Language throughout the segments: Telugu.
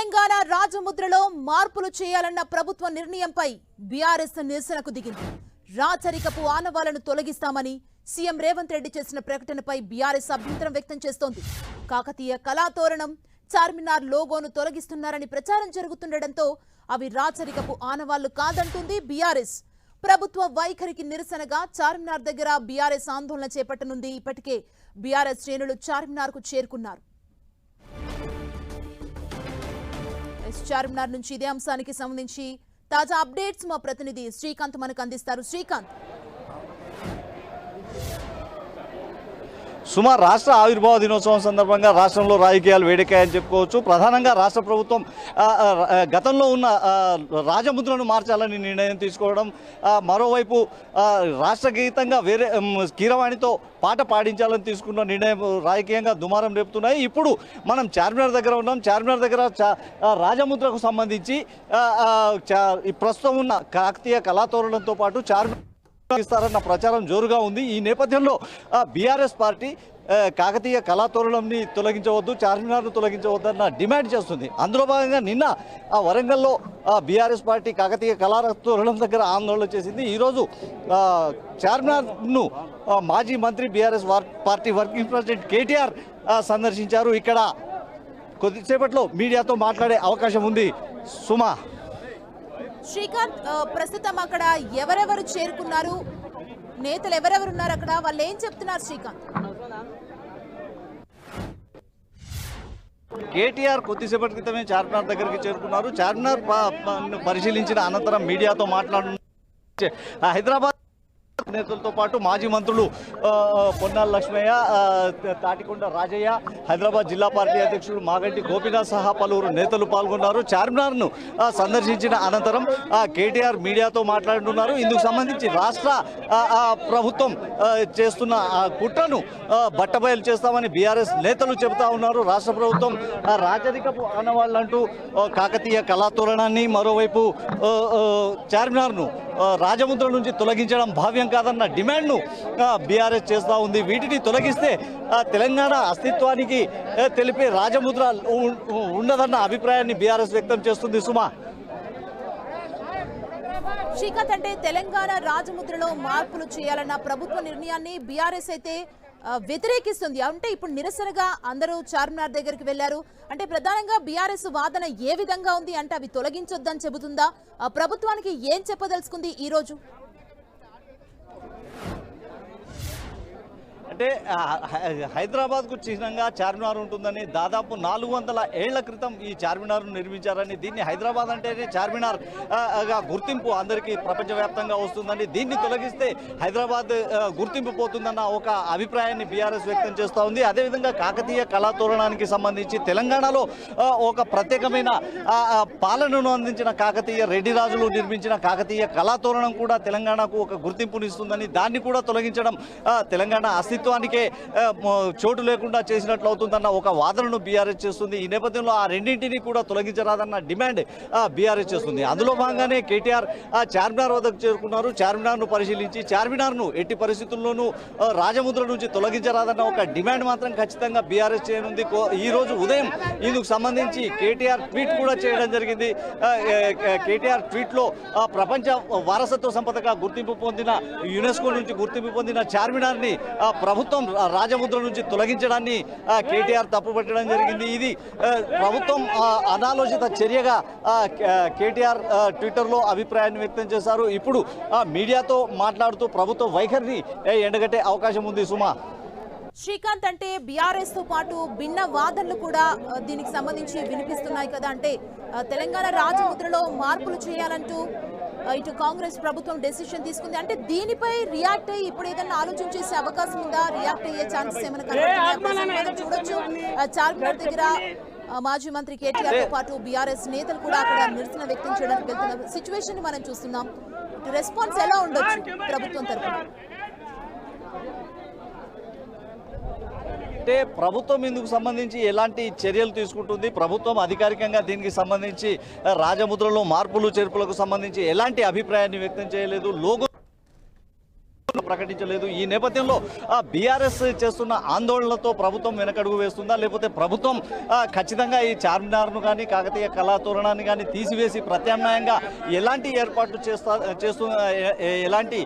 తెలంగాణ రాజముద్రలో మార్పులు చేయాలన్న ప్రభుత్వ నిర్ణయంపై బీఆర్ఎస్ నిరసనకు దిగింది. రాచరికపు ఆనవాలను తొలగిస్తామని సీఎం రేవంత్ రెడ్డి చేసిన ప్రకటనపై బీఆర్ఎస్ అభ్యంతరం వ్యక్తం చేస్తోంది. కాకతీయ కళాతోరణం చార్మినార్ లోగోను తొలగిస్తున్నారని ప్రచారం జరుగుతుండటంతో అవి రాచరికపు ఆనవాళ్ళు కాదంటుంది బీఆర్ఎస్. ప్రభుత్వ వైఖరికి నిరసనగా చార్మినార్ దగ్గర బీఆర్ఎస్ ఆందోళన చేపట్టనుంది. ఇప్పటికే బీఆర్ఎస్ శ్రేణులు చార్మినార్కు చేరుకున్నారు. చార్మినార్ నుంచి ఇదే అంశానికి సంబంధించి తాజా అప్డేట్స్ మా ప్రతినిధి శ్రీకాంత్ మనకు అందిస్తారు. శ్రీకాంత్. సుమారు రాష్ట్ర ఆవిర్భావ దినోత్సవం సందర్భంగా రాష్ట్రంలో రాజకీయాలు వేడెక్కాయని చెప్పుకోవచ్చు. ప్రధానంగా రాష్ట్ర ప్రభుత్వం గతంలో ఉన్న రాజముద్రను మార్చాలని నిర్ణయం తీసుకోవడం మరోవైపు రాష్ట్రగీతంగా రాష్ట్ర గీతంగా వేరే కీరవాణితో పాట పాడించాలని తీసుకున్న నిర్ణయం రాజకీయంగా దుమారం రేపుతున్నాయి. ఇప్పుడు మనం చార్మినార్ దగ్గర ఉన్నాం. చార్మినార్ దగ్గర చా- రాజముద్రకు సంబంధించి ఈ ప్రస్తుతం ఉన్న కాకతీయ కళాతోరణంతో పాటు చార్మినార్ ఇస్తారన్న ప్రచారం జోరుగా ఉంది. ఈ నేపథ్యంలో బీఆర్ఎస్ పార్టీ కాకతీయ కళాతోరణంని తొలగించవద్దు చార్మినార్ను తొలగించవద్దన్న డిమాండ్ చేస్తుంది. అందులో భాగంగా నిన్న ఆ వరంగల్లో బీఆర్ఎస్ పార్టీ కాకతీయ కళాతోరణం దగ్గర ఆందోళన చేసింది. ఈరోజు చార్మినార్ను మాజీ మంత్రి BRS party working president KTR సందర్శించారు. ఇక్కడ కొద్దిసేపట్లో మీడియాతో మాట్లాడే అవకాశం ఉంది. సుమా. శ్రీకాంత్ ప్రస్తుతం అక్కడ ఎవరెవరు చేరుకున్నారు? నేతలు ఎవరెవరు ఉన్నారు అక్కడ? వాళ్ళు ఏం చెప్తున్నారు శ్రీకాంత్? కేటీఆర్ కొద్దిసేపటి క్రితమే చార్మినార్ దగ్గరికి చేరుకున్నారు. చార్మినార్ పరిశీలించిన అనంతరం మీడియాతో మాట్లాడు హైదరాబాద్ నేతలతో పాటు మాజీ మంత్రులు పొన్నాల లక్ష్మయ్య తాటికొండ రాజయ్య హైదరాబాద్ జిల్లా పార్టీ అధ్యక్షుడు మాగంటి గోపీనాథ్ సహా పలువురు నేతలు పాల్గొన్నారు. చార్మినార్ను సందర్శించిన అనంతరం కేటీఆర్ మీడియాతో మాట్లాడుతున్నారు. ఇందుకు సంబంధించి రాష్ట్ర ఆ, ప్రభుత్వం చేస్తున్న ఆ కుట్రను బట్టబయలు చేస్తామని బీఆర్ఎస్ నేతలు చెబుతా ఉన్నారు. రాష్ట్ర ప్రభుత్వం రాజధికపు రాజరికపు ఆనవాళ్ళంటూ కాకతీయ కళాతోరణాన్ని మరోవైపు చార్మినార్ను రాజముద్ర నుంచి తొలగించడం భావ్యం కాదన్న డిమాండ్ను బీఆర్ఎస్ చేస్తూ ఉంది. వీటిని తొలగిస్తే తెలంగాణ అస్తిత్వానికి తెలిపే రాజముద్ర ఉండదన్న అభిప్రాయాన్ని బీఆర్ఎస్ వ్యక్తం చేస్తుంది సుమా. శ్రీకాంత్ అంటే తెలంగాణ రాజముద్రలో మార్పులు చేయాలన్న ప్రభుత్వ నిర్ణయాన్ని బీఆర్ఎస్ అయితే వ్యతిరేకిస్తుంది. అంటే ఇప్పుడు నిరసనగా అందరూ చార్మినార్ దగ్గరికి వెళ్ళారు అంటే ప్రధానంగా బీఆర్ఎస్ వాదన ఏ విధంగా ఉంది అంటే అవి తొలగించొద్దని చెబుతుందా? ప్రభుత్వానికి ఏం చెప్పదలుచుకుంది ఈ రోజు అంటే హైదరాబాద్కు చిహ్నంగా చార్మినార్ ఉంటుందని దాదాపు నాలుగు వందల ఏళ్ళ క్రితం ఈ చార్మినార్ను నిర్మించారని దీన్ని హైదరాబాద్ అంటేనే చార్మినార్గా గుర్తింపు అందరికీ ప్రపంచవ్యాప్తంగా వస్తుందని దీన్ని తొలగిస్తే హైదరాబాద్ గుర్తింపు పోతుందన్న ఒక అభిప్రాయాన్ని బీఆర్ఎస్ వ్యక్తం చేస్తూ ఉంది. అదేవిధంగా కాకతీయ కళాతోరణానికి సంబంధించి తెలంగాణలో ఒక ప్రత్యేకమైన పాలనను అందించిన కాకతీయ రెడ్డి రాజులు నిర్మించిన కాకతీయ కళాతోరణం కూడా తెలంగాణకు ఒక గుర్తింపునిస్తుందని దాన్ని కూడా తొలగించడం తెలంగాణ అస్తిత్వం ప్రభుత్వానికే చోటు లేకుండా చేసినట్లు అవుతుందన్న ఒక వాదనను బీఆర్ఎస్ చేస్తుంది. ఈ నేపథ్యంలో ఆ రెండింటిని కూడా తొలగించరాదన్న డిమాండ్ బీఆర్ఎస్ చేస్తుంది. అందులో భాగంగానే కేటీఆర్ ఆ, చార్మినార్ వద్దకు చేరుకున్నారు. చార్మినార్ను పరిశీలించి చార్మినార్ను ఎట్టి పరిస్థితుల్లోనూ రాజముద్ర నుంచి తొలగించరాదన్న ఒక డిమాండ్ మాత్రం ఖచ్చితంగా బీఆర్ఎస్ చేయనుంది. కో- ఈ రోజు ఉదయం ఇందుకు సంబంధించి కేటీఆర్ ట్వీట్ కూడా చేయడం జరిగింది. కేటీఆర్ ట్వీట్లో ప్రపంచ వారసత్వ సంపదగా గుర్తింపు పొందిన యునెస్కో నుంచి గుర్తింపు పొందిన చార్మినార్ని ప్రభు ప్రభుత్వం రాజముద్ర నుంచి తొలగించడాన్ని కేటీఆర్ తప్పుపట్టడం జరిగింది. ఇది ప్రభుత్వం అనాలోచిత చర్యగా కేటీఆర్ ట్విట్టర్లో అభిప్రాయాన్ని వ్యక్తం చేశారు. ఇప్పుడు మీడియాతో మాట్లాడుతూ ప్రభుత్వ వైఖరిని ఎండగట్టే అవకాశం ఉంది సుమా. శ్రీకాంత్ అంటే బీఆర్ఎస్తో పాటు భిన్న వాదనలు కూడా దీనికి సంబంధించి వినిపిస్తున్నాయి కదా. అంటే తెలంగాణ రాజముద్రలో మార్పులు చేయాలంటూ ఇటు కాంగ్రెస్ ప్రభుత్వం డెసిషన్ తీసుకుంది. అంటే దీనిపై రియాక్ట్ అయ్యి ఇప్పుడు ఏదైనా ఆలోచన చేసే అవకాశం ఉందా? రియాక్ట్ అయ్యే ఛాన్సెస్ ఏమైనా కనబడుతున్నాయా? చూడొచ్చు. చార్మినార్ దగ్గర మాజీ మంత్రి కేటీఆర్తో పాటు బీఆర్ఎస్ నేతలు కూడా అక్కడ నిరసన వ్యక్తం చేయడానికి వెళ్తున్న సిచ్యువేషన్ని మనం చూస్తున్నాం. రెస్పాన్స్ ఎలా ఉండొచ్చు ప్రభుత్వం తరఫున అంటే ప్రభుత్వం ఇందుకు సంబంధించి ఎలాంటి చర్యలు తీసుకుంటుంది? ప్రభుత్వం అధికారికంగా దీనికి సంబంధించి రాజముద్రలో మార్పులు చేర్పులకు సంబంధించి ఎలాంటి అభిప్రాయాన్ని వ్యక్తం చేయలేదు? లోగో ప్రకటించలేదు. ఈ నేపథ్యంలో బీఆర్ఎస్ చేస్తున్న ఆందోళనలతో ప్రభుత్వం వెనకడుగు వేస్తుందా? లేకపోతే ప్రభుత్వం ఖచ్చితంగా ఈ చార్మినార్ను కానీ కాకతీయ కళాతోరణాన్ని కానీ తీసివేసి ప్రత్యామ్నాయంగా ఎలాంటి ఏర్పాట్లు చేస్తా చేస్తు ఎలాంటి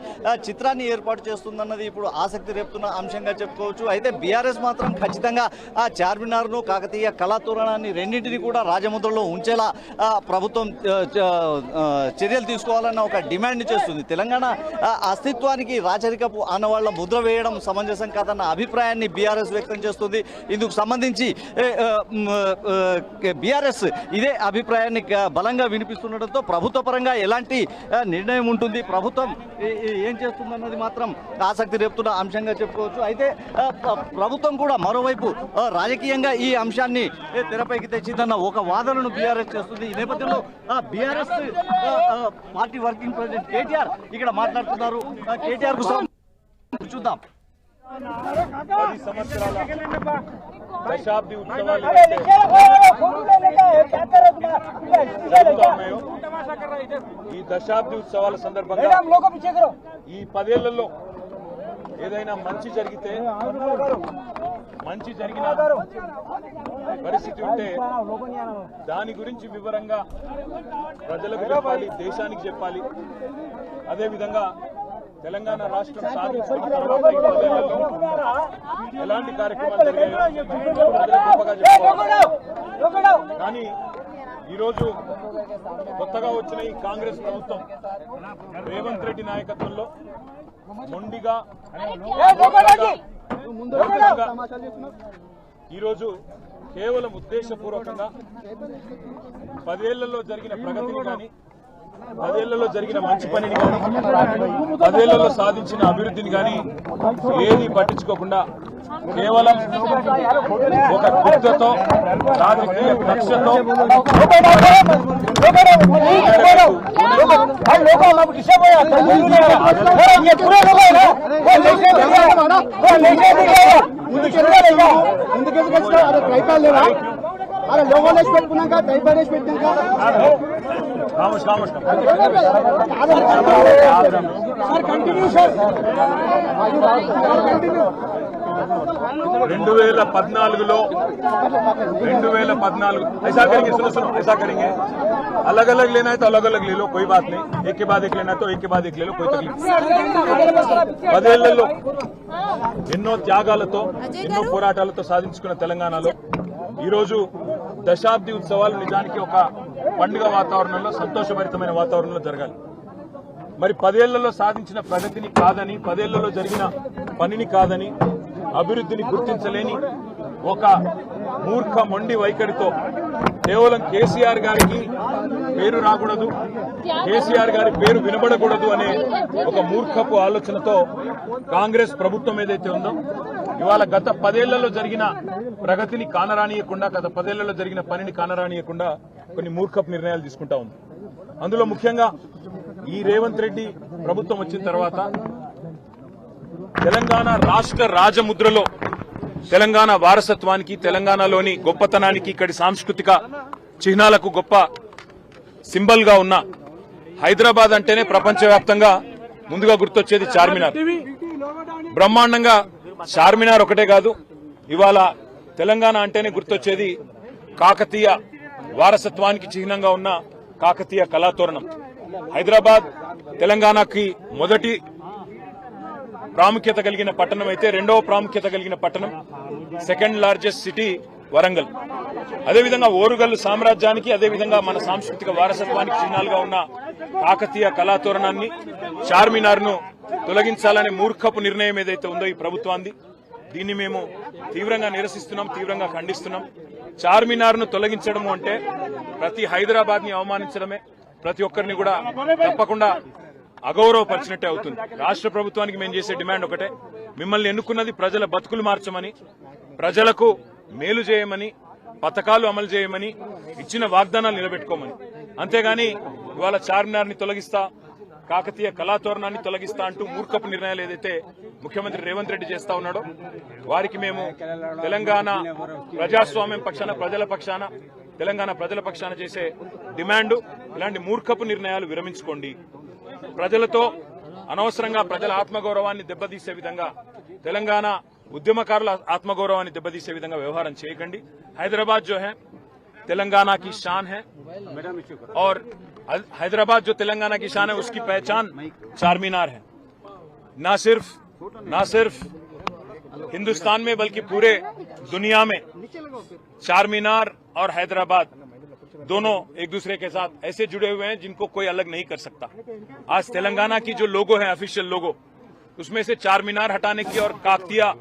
చిత్రాన్ని ఏర్పాటు చేస్తుందన్నది ఇప్పుడు ఆసక్తి రేపుతున్న అంశంగా చెప్పుకోవచ్చు. అయితే బీఆర్ఎస్ మాత్రం ఖచ్చితంగా ఆ చార్మినార్ను కాకతీయ కళాతోరణాన్ని రెండింటిని కూడా రాజముద్రలో ఉంచేలా ప్రభుత్వం చర్యలు తీసుకోవాలన్న ఒక డిమాండ్ చేస్తుంది. తెలంగాణ అస్తిత్వానికి అస్తిత్వానికి రాచరికపు ఆనవాళ్ళ ముద్ర వేయడం సమంజసం కాదన్న అభిప్రాయాన్ని బీఆర్ఎస్ వ్యక్తం చేస్తుంది. ఇందుకు సంబంధించి బీఆర్ఎస్ ఇదే అభిప్రాయాన్ని బలంగా వినిపిస్తుండటంతో ప్రభుత్వ పరంగా ఎలాంటి నిర్ణయం ఉంటుంది? ప్రభుత్వం ఏం చేస్తుందన్నది మాత్రం ఆసక్తి రేపుతున్న అంశంగా చెప్పుకోవచ్చు. అయితే ప్రభుత్వం కూడా మరోవైపు రాజకీయంగా ఈ అంశాన్ని తెరపైకి తెచ్చిందన్న ఒక వాదనను బీఆర్ఎస్ చేస్తుంది. ఈ నేపథ్యంలో BRS party working president KTR ఇక్కడ మాట్లాడుతున్నారు. కేటీఆర్కు సం- చూద్దాం. పది సంవత్సరాల దశాబ్ది ఉత్సవాలు ఈ దశాబ్ది ఉత్సవాల సందర్భంగా ఈ పదేళ్ళలో ఏదైనా మంచి జరిగితే మంచి జరిగిన పరిస్థితి ఉంటే దాని గురించి వివరంగా ప్రజలకు చెప్పాలి దేశానికి చెప్పాలి. అదేవిధంగా తెలంగాణ రాష్ట్రం ఎలాంటి కార్యక్రమాలు జరిగాయో కానీ ఈరోజు కొత్తగా వచ్చిన ఈ కాంగ్రెస్ ప్రభుత్వం రేవంత్ రెడ్డి నాయకత్వంలో మొండిగా ఈరోజు కేవలం ఉద్దేశపూర్వకంగా పదేళ్ళలో జరిగిన ప్రగతిని కానీ పదేళ్ళలో జరిగిన మంచి పనిని కానీ పదేళ్ళలో సాధించిన అభివృద్ధిని కానీ ఏది పట్టించుకోకుండా కేవలం ఒక కుట్రతో రాజకీయ కక్షతో అరే లోగోలు వేసి పెట్టుకున్నాక టైపర్ పెట్టినాక. రామోష్ రామోష్ సార్ కంటిన్యూ సార్ కంటిన్యూ రెండు వేల పద్నాలుగులో రెండు వేల పద్నాలుగు ऐसा करेंगे सुनो सुनो ऐसा करेंगे अलग अलग लेना है तो अलग अलग ले लो कोई बात नहीं एक के बाद एक लेना है तो एक के बाद एक ले लो कोई तकलीफ नहीं. పదేళ్లలో ఎన్నో త్యాగాలతో ఎన్నో పోరాటాలతో సాధించుకున్న తెలంగాణలో ఈరోజు దశాబ్ది ఉత్సవాలు నిజానికి ఒక పండుగ వాతావరణంలో సంతోషభరితమైన వాతావరణంలో జరగాలి. మరి పదేళ్ళలో సాధించిన ప్రగతిని కాదని పదేళ్ళలో జరిగిన పనిని కాదని అభివృద్ధిని గుర్తించలేని ఒక మూర్ఖ మొండి వైఖరితో కేవలం కేసీఆర్ గారికి పేరు రాకూడదు కేసీఆర్ గారి పేరు వినబడకూడదు అనే ఒక మూర్ఖపు ఆలోచనతో కాంగ్రెస్ ప్రభుత్వం ఏదైతే ఉందో ఇవాళ గత పదేళ్ళలో జరిగిన ప్రగతిని కానరానియకుండా గత పదేళ్ళలో జరిగిన పనిని కానరానియకుండా కొన్ని మూర్ఖపు నిర్ణయాలు తీసుకుంటా ఉంది. అందులో ముఖ్యంగా ఈ రేవంత్ రెడ్డి ప్రభుత్వం వచ్చిన తర్వాత తెలంగాణ రాష్ట్ర రాజముద్రలో తెలంగాణ వారసత్వానికి తెలంగాణలోని గొప్పతనానికి ఇక్కడి సాంస్కృతిక చిహ్నాలకు గొప్ప సింబల్గా ఉన్న హైదరాబాద్ అంటేనే ప్రపంచవ్యాప్తంగా ముందుగా గుర్తొచ్చేది చార్మినార్. బ్రహ్మాండంగా చార్మినార్ ఒకటే కాదు ఇవాళ తెలంగాణ అంటేనే గుర్తొచ్చేది కాకతీయ వారసత్వానికి చిహ్నంగా ఉన్న కాకతీయ కళాతోరణం హైదరాబాద్ తెలంగాణకి మొదటి ప్రాముఖ్యత కలిగిన పట్టణం అయితే రెండవ ప్రాముఖ్యత కలిగిన పట్టణం సెకండ్ లార్జెస్ట్ సిటీ వరంగల్. అదేవిధంగా ఓరుగల్లు సామ్రాజ్యానికి అదేవిధంగా మన సాంస్కృతిక వారసత్వానికి చిహ్నాలుగా ఉన్న కాకతీయ కళాతోరణాన్ని చార్మినార్ను తొలగించాలనే మూర్ఖపు నిర్ణయం ఏదైతే ఉందో ఈ ప్రభుత్వాన్ని దీన్ని మేము తీవ్రంగా నిరసిస్తున్నాం తీవ్రంగా ఖండిస్తున్నాం. చార్మినార్ను తొలగించడము అంటే ప్రతి హైదరాబాద్ని అవమానించడమే. ప్రతి ఒక్కరిని కూడా తప్పకుండా అగౌరవపరిచినట్టే అవుతుంది. రాష్ట్ర ప్రభుత్వానికి మేము చేసే డిమాండ్ ఒకటే. మిమ్మల్ని ఎన్నుకున్నది ప్రజల బతుకులు మార్చమని ప్రజలకు మేలు చేయమని పథకాలు అమలు చేయమని ఇచ్చిన వాగ్దానాలు నిలబెట్టుకోమని. అంతేగాని ఇవాళ చార్మినార్ని తొలగిస్తా కాకతీయ కళాతోరణాన్ని తొలగిస్తా అంటూ మూర్ఖపు నిర్ణయాలు ఏదైతే ముఖ్యమంత్రి రేవంత్ రెడ్డి చేస్తా ఉన్నాడో వారికి మేము తెలంగాణ ప్రజాస్వామ్యం పక్షాన ప్రజల పక్షాన తెలంగాణ ప్రజల పక్షాన చేసే డిమాండు ఇలాంటి మూర్ఖపు నిర్ణయాలు విరమించుకోండి. ప్రజలతో అనవసరంగా ప్రజల ఆత్మగౌరవాన్ని దెబ్బతీసే విధంగా తెలంగాణ ఉద్యమకారుల ఆత్మగౌరవాన్ని దెబ్బతీసే విధంగా వ్యవహారం చేయకండి. హైదరాబాద్ జో హే తెలంగాణకి షాన్ హే. और हैदराबाद जो तेलंगाना की शान है, उसकी पहचान चार मीनार है। ना सिर्फ़ ना सिर्फ़ हिंदुस्तान में, बल्कि पूरे दुनिया में चार मीनार और हैदराबाद दोनों एक दूसरे के साथ ऐसे जुड़े हुए हैं जिनको कोई अलग नहीं कर सकता। आज तेलंगाना की जो लोगो है ऑफिशियल लोगो, उसमें से चार मीनार हटाने की और काकतिया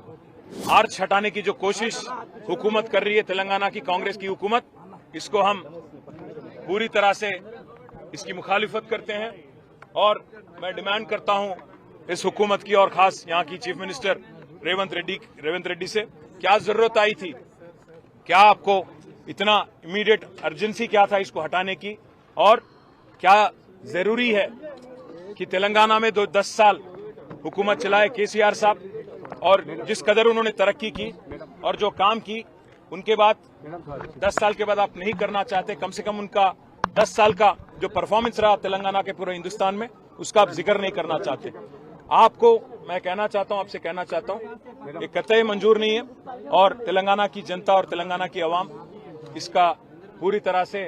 आर्च हटाने की जो कोशिश हुकूमत कर रही है, तेलंगाना की कांग्रेस की हुकूमत, इसको हम पूरी तरह से इसकी मुखालिफत करते हैं और मैं डिमांड करता हूँ इस हुकूमत की और खास यहाँ की चीफ मिनिस्टर रेवंत रेड्डी रेवंत रेड्डी से। क्या ज़रूरत आई थी? क्या आपको इतना इमीडिएट अर्जेंसी क्या था इसको हटाने की? और क्या ज़रूरी है कि तेलंगाना में दो, दस साल हुकूमत चलाए केसीआर साहब? और जिस कदर उन्होंने तरक्की की और जो काम की, उनके बाद दस साल के बाद आप नहीं करना चाहते, कम से कम उनका दस साल का जो परफॉर्मेंस रहा तेलंगाना के पूरे हिंदुस्तान में उसका आप जिक्र नहीं करना चाहते आपको मैं कहना चाहता हूं आपसे कहना चाहता हूं ये कतई मंजूर नहीं है और तेलंगाना की जनता और तेलंगाना की आवाम इसका पूरी तरह से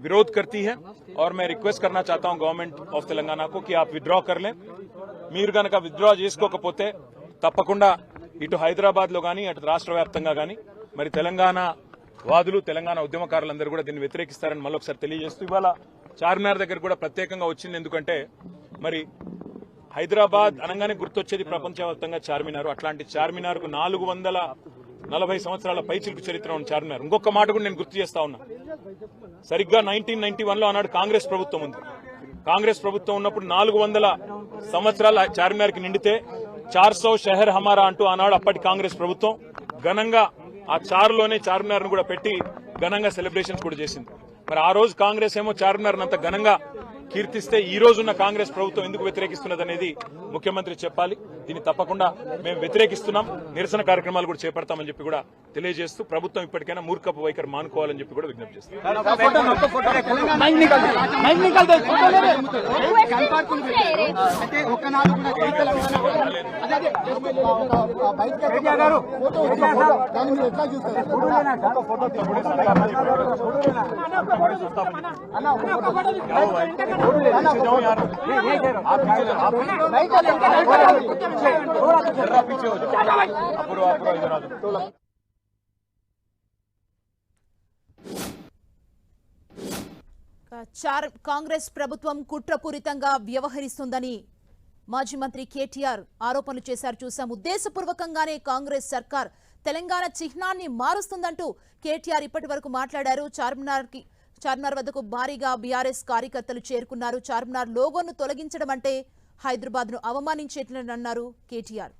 विरोध करती है और मैं रिक्वेस्ट करना चाहता हूं गवर्नमेंट ఆఫ్ తెలంగాణ को कि आप विड्रॉ कर लें మీరు గనక విత్డ్రా చేసుకోకపోతే తప్పకుండా ఇటు హైదరాబాద్ లో గానీ అటు రాష్ట్ర వ్యాప్తంగా గానీ మరి తెలంగాణ వాదులు తెలంగాణ ఉద్యమకారులందరూ కూడా దీన్ని వ్యతిరేకిస్తారని మళ్ళొకసారి తెలియజేస్తూ ఇవాళ చార్మినార్ దగ్గర కూడా ప్రత్యేకంగా వచ్చింది. ఎందుకంటే మరి హైదరాబాద్ అనగానే గుర్తొచ్చేది ప్రపంచవ్యాప్తంగా చార్మినార్. అట్లాంటి చార్మినార్కు నాలుగు వందల నలభై సంవత్సరాల పైచిలుకు చరిత్ర ఉన్న చార్మినార్. ఇంకొక మాట కూడా నేను గుర్తు చేస్తా ఉన్నా. సరిగ్గా నైన్టీన్ నైన్టీ వన్లో ఆనాడు కాంగ్రెస్ ప్రభుత్వం ఉంది. కాంగ్రెస్ ప్రభుత్వం ఉన్నప్పుడు నాలుగు వందల సంవత్సరాల చార్మినార్కి నిండితే చార్సో షహర్ హమారా అంటూ ఆనాడు అప్పటి కాంగ్రెస్ ప్రభుత్వం ఘనంగా ఆ చారులోనే చార్మినార్ను కూడా పెట్టి ఘనంగా సెలబ్రేషన్స్ కూడా చేసింది. మరి ఆ రోజు కాంగ్రెస్ ఏమో చార్మినార్ అంత ఘనంగా కీర్తిస్తే ఈ రోజున్న కాంగ్రెస్ ప్రభుత్వం ఎందుకు వ్యతిరేకిస్తున్నది అనేది ముఖ్యమంత్రి చెప్పాలి. దీన్ని తప్పకుండా మేము వ్యతిరేకిస్తున్నాం నిరసన కార్యక్రమాలు కూడా చేపడతామని చెప్పి కూడా తెలియజేస్తూ ప్రభుత్వం ఇప్పటికైనా మూర్ఖపు వైఖరి మానుకోవాలని చెప్పి కూడా విజ్ఞప్తి చేస్తాం కాంగ్రెస్ ప్రభుత్వం కుట్రపూరితంగా వ్యవహరిస్తుందని మాజీ మంత్రి కేటీఆర్ ఆరోపణలు చేశారు. చూసాం. ఉద్దేశపూర్వకంగానే కాంగ్రెస్ సర్కార్ తెలంగాణ చిహ్నాన్ని మారుస్తుందంటూ కేటీఆర్ ఇప్పటి వరకు మాట్లాడారు. చార్మినార్కి చార్మినార్ వద్దకు భారీగా బీఆర్ఎస్ కార్యకర్తలు చేరుకున్నారు. చార్మినార్ లోగోను తొలగించడం అంటే హైదరాబాద్ను అవమానించేట్లన్నారు కేటీఆర్.